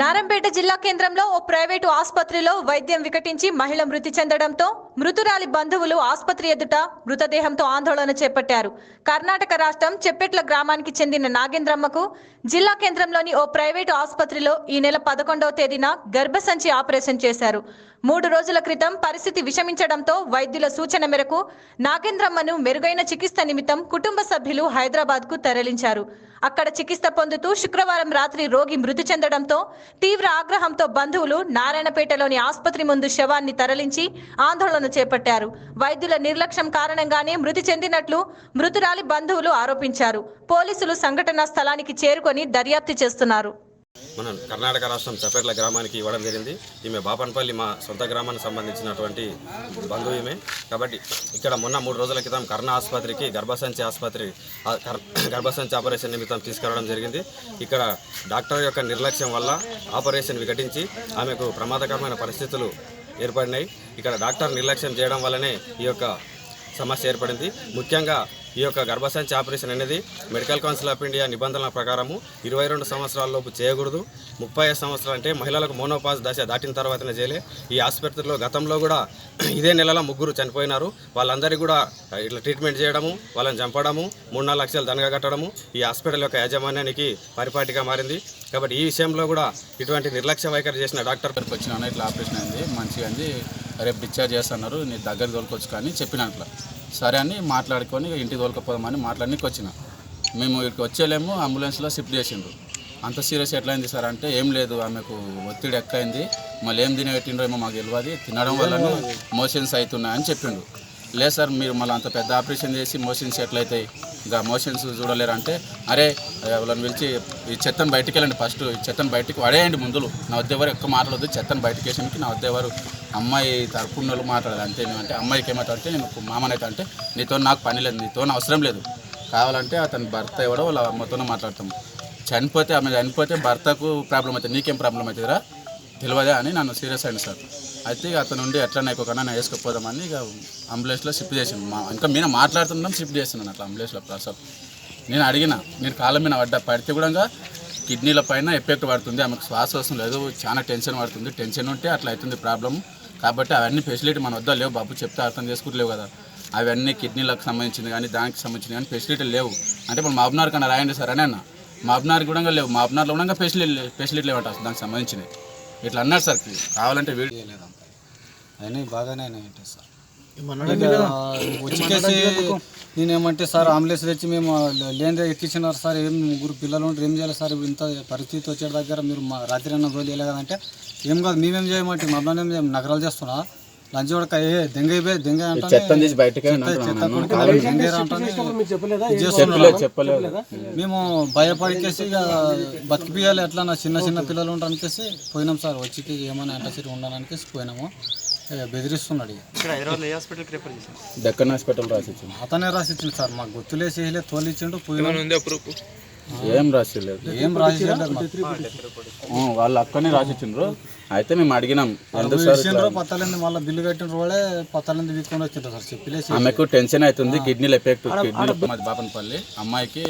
నారంపేట జిల్లా కేంద్రంలో ఓ ప్రైవేటు ఆసుపత్రిలో వైద్యం వికటించి మహిళ మృతి చెందడంతో మృతురాలి బంధువులు ఆసుపత్రి ఎదుట మృతదేహంతో ఆందోళన చేపట్టారు. కర్ణాటక రాష్ట్రం చెప్పెట్ల గ్రామానికి చెందిన నాగేంద్రమ్మకు జిల్లా కేంద్రంలోని ఓ ప్రైవేటు ఆసుపత్రిలో ఈ నెల పదకొండవ తేదీన గర్భసంచి ఆపరేషన్ చేశారు. మూడు రోజుల క్రితం పరిస్థితి విషమించడంతో వైద్యుల సూచన మేరకు నాగేంద్రమ్మను మెరుగైన చికిత్స నిమిత్తం కుటుంబ సభ్యులు హైదరాబాద్కు తరలించారు. అక్కడ చికిత్స పొందుతూ శుక్రవారం రాత్రి రోగి మృతి చెందడంతో తీవ్ర ఆగ్రహంతో బంధువులు నారాయణపేటలోని ఆసుపత్రి ముందు శవాన్ని తరలించి ఆందోళన చేపట్టారు. వైద్యుల నిర్లక్ష్యం కారణంగానే మృతి చెందినట్లు మృతురాలి బంధువులు ఆరోపించారు. పోలీసులు సంఘటనా స్థలానికి చేరుకొని దర్యాప్తు చేస్తున్నారు. మన కర్ణాటక రాష్ట్రం చపేర్ల గ్రామానికి ఇవ్వడం జరిగింది. ఈమె బాపన్పల్లి మా సొంత గ్రామానికి సంబంధించినటువంటి బంధువు ఈమె. కాబట్టి ఇక్కడ మొన్న మూడు రోజుల క్రితం కర్ణ ఆసుపత్రికి గర్భసంచి ఆసుపత్రి గర్భసంచి ఆపరేషన్ నిమిత్తం తీసుకురావడం జరిగింది. ఇక్కడ డాక్టర్ యొక్క నిర్లక్ష్యం వల్ల ఆపరేషన్ విఘటించి ఆమెకు ప్రమాదకరమైన పరిస్థితులు ఏర్పడినాయి. ఇక్కడ డాక్టర్ నిర్లక్ష్యం చేయడం వల్లనే ఈ యొక్క సమస్య ఏర్పడింది. ముఖ్యంగా ఈ యొక్క గర్భసంచి ఆపరేషన్ అనేది మెడికల్ కౌన్సిల్ ఆఫ్ ఇండియా నిబంధనల ప్రకారము ఇరవై రెండు సంవత్సరాలలోపు చేయకూడదు. ముప్పై ఐదు సంవత్సరాలు అంటే మహిళలకు మోనోపాజ్ దశ దాటిన తర్వాతనే చేయలే. ఈ ఆసుపత్రిలో గతంలో కూడా ఇదే నెలలో ముగ్గురు చనిపోయినారు. వాళ్ళందరికీ కూడా ఇట్లా ట్రీట్మెంట్ చేయడము వాళ్ళని చంపడము మూడు నాలుగు లక్షలు దండగా కట్టడము ఈ హాస్పిటల్ యొక్క యాజమాన్యానికి పరిపాటిగా మారింది. కాబట్టి ఈ విషయంలో కూడా ఇటువంటి నిర్లక్ష్య వైఖరి చేసిన డాక్టర్ వచ్చిన వచ్చినాను ఇట్లా ఆపరేషన్ అయింది మంచిగా అయింది రేపు డిశ్చార్జ్ చేస్తున్నారు నీ దగ్గర తోలుకొచ్చు కానీ చెప్పిన అట్లా. సరే అని మాట్లాడుకొని ఇంటికి తోలుకపోదామని మాట్లాడడానికి వచ్చిన. మేము ఇక్కడికి వచ్చేలేము అంబులెన్స్లో షిఫ్ట్ చేసిండ్రు. అంత సీరియస్ ఎట్లా అయింది సార్ అంటే ఏం లేదు ఆమెకు ఒత్తిడి ఎక్కువైంది. మళ్ళీ ఏం తినబెట్టిండ్రో ఏమో మాకు తెలియదు తినడం వల్లనే మోషన్స్ అవుతున్నాయని చెప్పిండు. లేదు సార్ మీరు మళ్ళీ అంత పెద్ద ఆపరేషన్ చేసి మోషన్స్ ఎట్లయితాయి? ఇంకా మోషన్స్ చూడలేరు అంటే అరే వాళ్ళని పిలిచి ఈ చెత్తను బయటికి వెళ్ళండి ఫస్ట్. ఈ చెత్తను బయటికి పడేయండి ముందులు. నా వద్ద ఎవరు ఎక్కువ మాట్లాడొద్దు చెత్తను బయటికి వేసానికి నా వద్ద ఎవరు అమ్మాయి తరపున వాళ్ళు మాట్లాడాలి అంతే అంటే అమ్మాయికి ఏమంటే నేను మామనైతే అంటే నీతో నాకు పని లేదు నీతో అవసరం లేదు. కావాలంటే అతని భర్త ఎవడో వాళ్ళ అమ్మతోనే మాట్లాడతాం. చనిపోతే ఆమె చనిపోతే భర్తకు ప్రాబ్లం అవుతుంది. నీకేం ప్రాబ్లం అవుతుందిరా తెలియదా అని నన్ను సీరియస్ అయింది సార్. అయితే ఇక అతను ఉండి ఎట్లా నాకు కన్నా వేసుకుపోదామని ఇక అంబులెన్స్లో షిఫ్ట్ చేసింది మా ఇంకా మీద మాట్లాడుతున్నాం షిఫ్ట్ చేస్తున్నాను అట్లా అంబులెన్స్లో ప్రసాద్. నేను అడిగిన నేను కాళ్ళ మీద పడ్డా. పడితే కూడా కిడ్నీల పైన ఎఫెక్ట్ పడుతుంది. ఆమెకు శ్వాస అవసరం లేదు చాలా టెన్షన్ పడుతుంది. టెన్షన్ ఉంటే అట్లా అవుతుంది ప్రాబ్లం కాబట్టి అవన్నీ ఫెసిలిటీ మన వద్ద లేవు. బాబు చెప్తే అర్థం చేసుకుంటలేవు కదా. అవన్నీ కిడ్నీలకు సంబంధించింది కానీ దానికి సంబంధించింది కానీ ఫెసిలిటీ లేవు. అంటే ఇప్పుడు మాబ్నార్ కన్నా రాయండి సార్ అని అన్న. మాబ్నార్ కూడా లేవు. మాబ్నార్లో కూడా ఫెసిలిటీ ఫెసిలిటీ లేవట దానికి సంబంధించినవి. ఇట్లా అన్నారు సార్. కావాలంటే వీడియో లేదంతా అవన్నీ బాగానే అయినాయి సార్. వచ్చేసి నేనేమంటే సార్ అంబులెన్స్ తెచ్చి మేము లేని ఎక్కించినారు సార్ ఏం ముగ్గురు పిల్లలు ఉంటారు ఏం చేయాలి సార్ ఇప్పుడు ఇంత పరిస్థితి వచ్చే దగ్గర మీరు మా రాత్రి అన్న రోజు కదంటే ఏం కాదు మేమేం చేయమంటే మమ్మల్ని ఏం చేయం నగరాలు చేస్తున్నా లంచ్ కూడా ఏ దెంగ అయిపోయి దెంగ అంటే మేము భయపడికేసి ఇక బతికిపియాలి ఎట్లా చిన్న చిన్న పిల్లలు ఉంటారు అనికేసి పోయినాం సార్ వచ్చి ఏమైనా సీట్ ఉండడానికి పోయినాము. బెదిరిస్తున్నాడు ఇక. దక్కన్ హాస్పిటల్ రాసి ఇచ్చింది అతనే రాసి ఇచ్చింది సార్ మాకు గుర్తులేసి వేయలే తోలిచ్చిండు పోయినాం ఏం రాసి లేదు ఏం రాసి ఇవ్వలేదు మాకు. వాళ్ళు అక్కడనే రాసి ఇచ్చిండ్రు అయితే మేము అడిగినాం ఎందుకు పత్తలింది మళ్ళీ బిల్లు కట్టిన రోడే పత్తలింది వీక్కొని వచ్చిండ్రు సార్ చెప్పలేసి ఆమెకు టెన్షన్ అవుతుంది కిడ్నీలు ఎఫెక్ట్ కిడ్నీ బాపనపల్లి. అమ్మాయికి